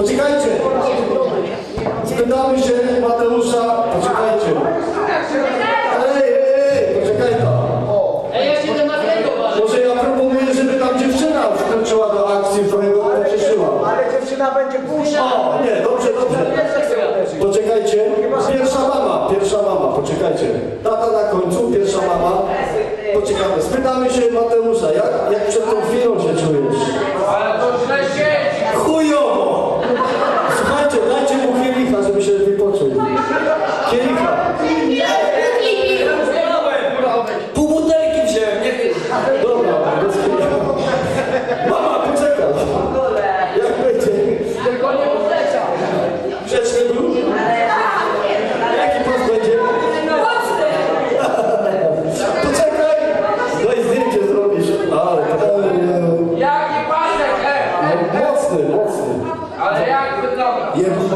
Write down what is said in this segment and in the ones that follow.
Poczekajcie! Spytamy się Mateusza, poczekajcie. Ej, ej, poczekaj tam. Ej, ja się do Matego walę. Może ja proponuję, żeby tam dziewczyna wkroczyła do akcji, trochę go pocieszyła. Ale dziewczyna będzie późna. O, nie, dobrze, dobrze. Tak poczekajcie. Pierwsza mama, pierwsza mama, poczekajcie. Tata na końcu, pierwsza mama. Poczekamy. Spytamy się Mateusza, jak, jak przed tą się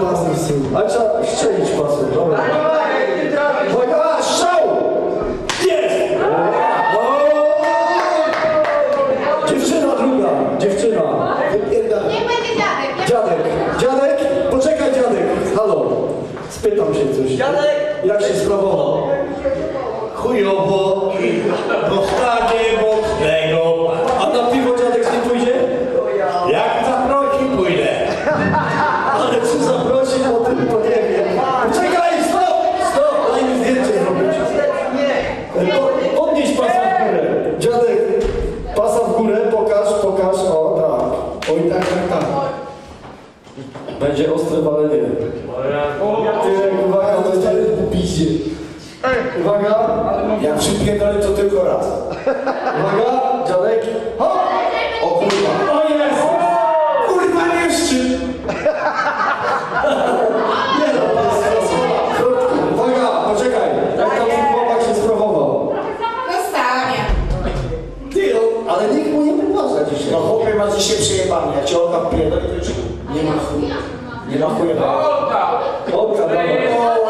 własnych sił. Ale trzeba szczelić pasem, dobra. Uwaga, szał! Dziewczyna druga, dziewczyna. Dziadek. Dziadek, poczekaj dziadek. Halo, spytam się coś. Dziadek! Jak się sprawował? Chujowo, dostanie mocnego to dzisiaj przejebany. Jak cię Olka wpierdoli, to już nie ma chuj. Nie ma chuj. Olka! Olka, dobra.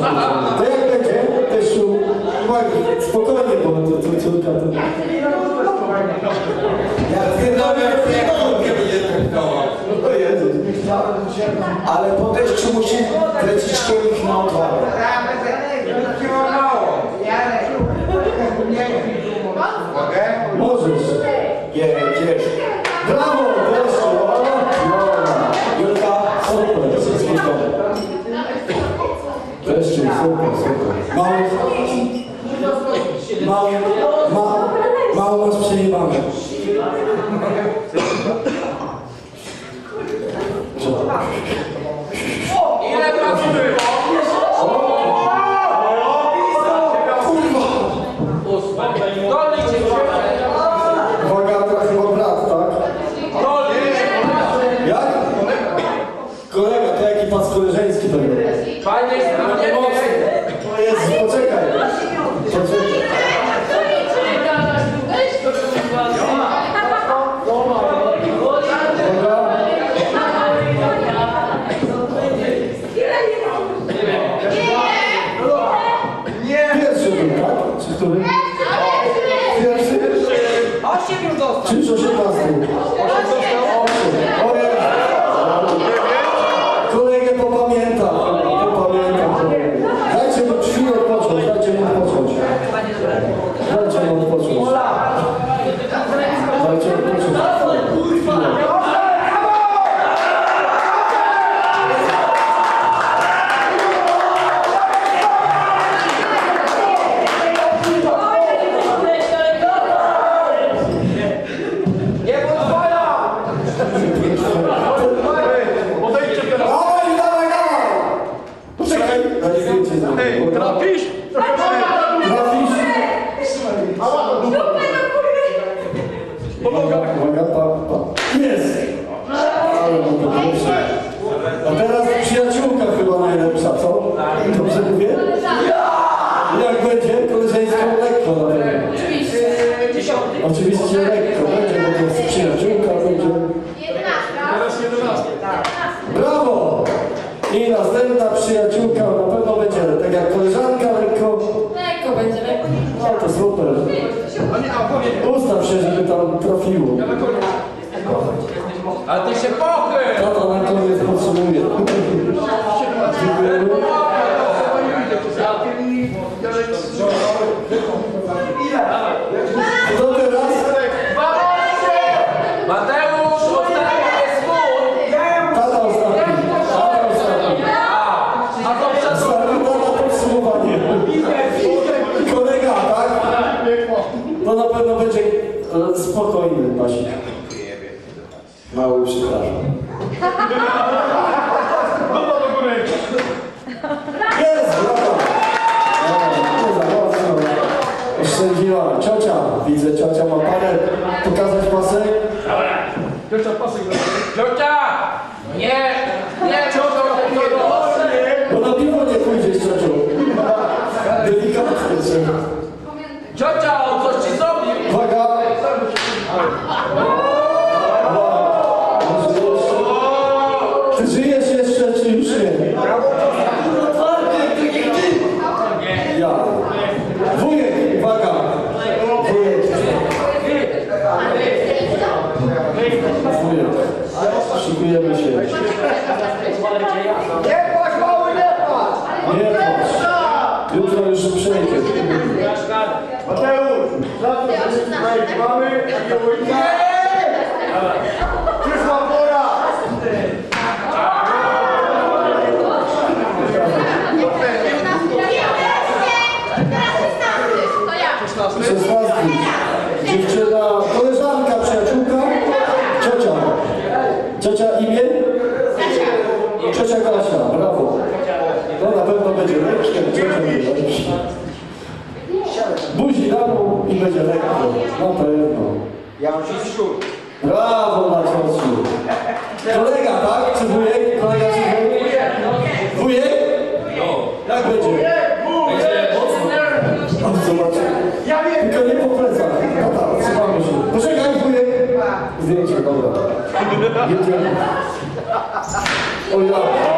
Jak będzie, też u... Spokojnie, bo to, to córka to... Ja pierdolę, pierdolę, będzie traktował. No Jezus. Ale po deszczu musi lecić kielich na odwagę. open, open. Trafiło. A ty się pochyl! Na koniec podsumuje. Dziękujemy. To teraz Mateusz, ostatni jest mój! tata ostatni. Tata ostatni. A to przed Ostatni tata podsumowanie. Kolega, tak? To na pewno będzie e, spokojny Basik. Mały przepraszam. Jest! Brawo! Brawo, Nie za mocno. Oszczędziła. Ciocia. Widzę, ciocia ma parę. Pokazać pasek? Ciocia! Nie! Nie, ciocią! Bo na piwo nie pójdziesz, ciociu. Delikatnie trzeba. Ciocia, on coś ci zrobił! Uwaga! Ty żyjesz jeszcze, czy już nie? Ja. Wujek, uwaga! Wujek. Wujek. Szykujemy się. Nie płacz, mały, nie płacz! Nie patrz. Jutro już przejdzie. Mateusz, za to, że tutaj mamy takiego ojca. Przyszła pora! Szesnastki. Dziewczyna, koleżanka, przyjaciółka, ciocia. Ciocia imię? Ciocia Kasia, brawo. No na pewno będzie ciocia będzie Buzi rano i będzie lekko, na pewno. Ja mam się szczur. Brawo na ciociu. Kolega, tak? Czy wujek? Kolega czy wujek? Wujek? Jak będzie? O, zobaczcie. Ja wiem! Tylko nie po plecach. Tata, trzymamy się. Poczekaj, wujek. Zdjęcie, dobra. Jedziemy. O ja.